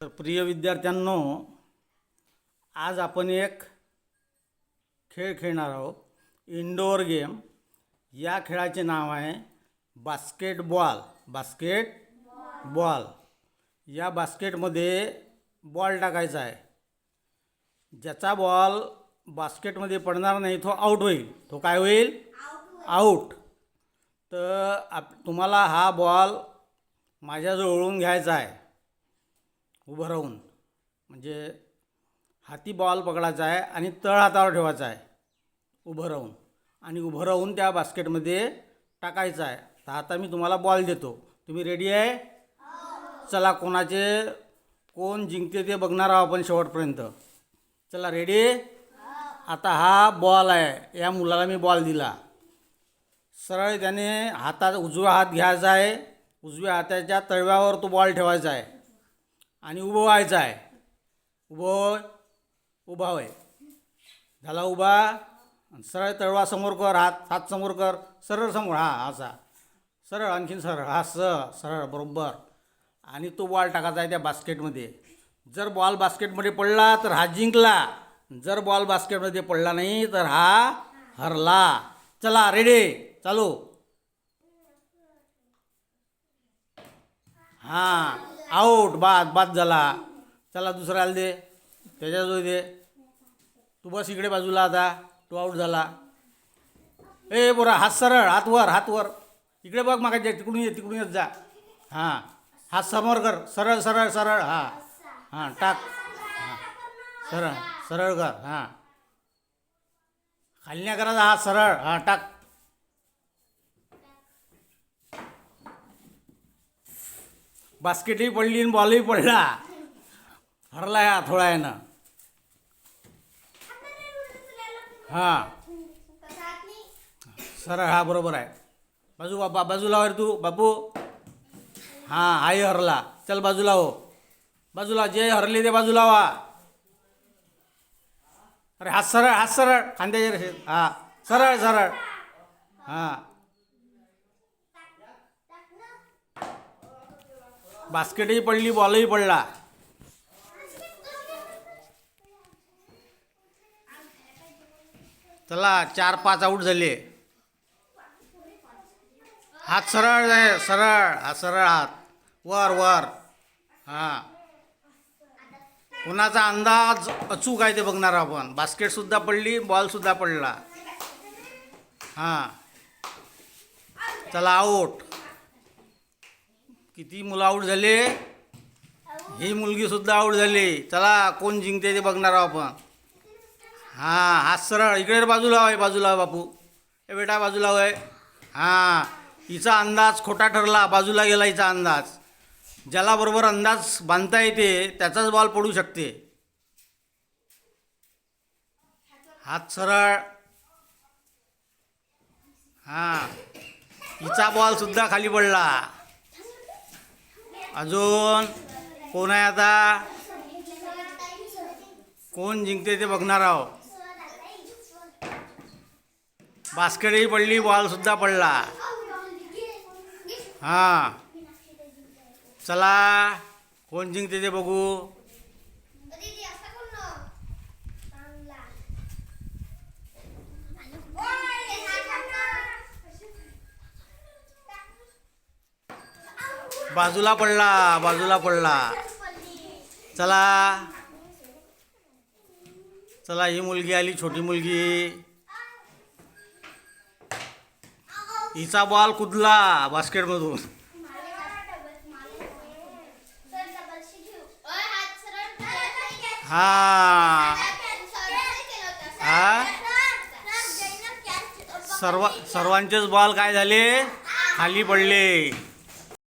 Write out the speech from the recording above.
तर प्रिय विद्यार्थ्यांनो आज आपण एक खेळ खेळणार आहोत. इंडोअर गेम या खेळाचे नाव आहे बास्केटबॉल. बास्केट बॉल या बास्केटमध्ये बॉल टाकायचा आहे. ज्याचा बॉल बास्केटमध्ये पडणार नाही तो आऊट होईल. तो काय होईल? आऊट तर आप तुम्हाला हा बॉल माझ्याजवळून घ्यायचा आहे. उभं राहून. म्हणजे हाती बॉल पकडायचा आहे आणि तळ हातावर ठेवायचा आहे. उभं राहून. आणि उभं राहून त्या बास्केटमध्ये टाकायचं आहे. तर आता मी तुम्हाला बॉल देतो. तुम्ही रेडी आहे? चला कोणाचे कोण जिंकते ते बघणार आहोत आपण शेवटपर्यंत. चला रेडी आता हा बॉल आहे. या मुलाला मी बॉल दिला. सरळ त्याने हातात उजवा हात घ्यायचा आहे. उजव्या हाताच्या तळव्यावर तो बॉल ठेवायचा आहे. आणि उभं व्हायचं आहे. उभं उभा होय. झाला उभा. सरळ तळवा समोर कर हात हात समोर कर. सरळ समोर हा असा. सरळ आणखीन सरळ. हा स सरळ बरोबर. आणि तो बॉल टाकायचा आहे त्या बास्केटमध्ये. जर बॉल बास्केटमध्ये पडला तर हा जिंकला. जर बॉल बास्केटमध्ये पडला नाही तर हा हरला. चला रेडे चालू. हां. आऊट बाद बाद झाला. चला दुसऱ्याला दे. त्याच्याजवळ दे. तू बस इकडे बाजूला आता. तो आऊट झाला. ए बोरा हात सरळ. हात वर हात वर. इकडे बघ मागा तिकडून ये तिकडून येत जा. हां. हात समोर कर. सरळ सरळ सरळ. हां. हां टाक. हां. सरळ सरळ कर. हां. खालण्या करायचा हात सरळ. हां टाक. बास्केटही पडली आणि बॉलही पडला. हरला या थोडा यानं हां. सरळ हा बरोबर आहे. बाजू बाबा बाजूला वर तू बापू. हां आई हरला. चल बाजूला हो. बाजूला जे हरले ते बाजूला वा. अरे हात सरळ हात सरळ. खांद्याचे रेषेत. हां. सरळ सरळ. हां. बास्केटही पडली बॉलही पडला. चला चार पाच आऊट झाले. हात सरळ आहे सरळ हा सरळ हात. वर वर. हां. कुणाचा अंदाज अचूक आहे ते बघणार आपण. बास्केटसुद्धा पडली बॉलसुद्धा पडला. हां. चला आऊट. किती मुलं आऊट झाले? ही मुलगी सुद्धा आऊट झाली. चला कोण जिंकते ते बघणार आहोत आपण. हां हात सरळ इकडे बाजूला आहे बाजूला बापू. ए बेटा बाजूला आहे हां हिचा अंदाज खोटा ठरला बाजूला गेला हिचा अंदाज. ज्याला बरोबर अंदाज बांधता येते त्याचाच बॉल पडू शकते. हात सरळ. हां हिचा बॉलसुद्धा खाली पडला. अजून कोण आहे आता? कोण जिंकते ते बघणार आहोत बास्केटही पडली बॉलसुद्धा पडला. हां. चला कोण जिंकते ते बघू. बाजूला पडला बाजूला पडला. चला. चला ही मुलगी आली छोटी मुलगी. हिचा बॉल कुदला बास्केटमधून. हा. हा? सर्व सर्वांचेच बॉल काय झाले? खाली पडले.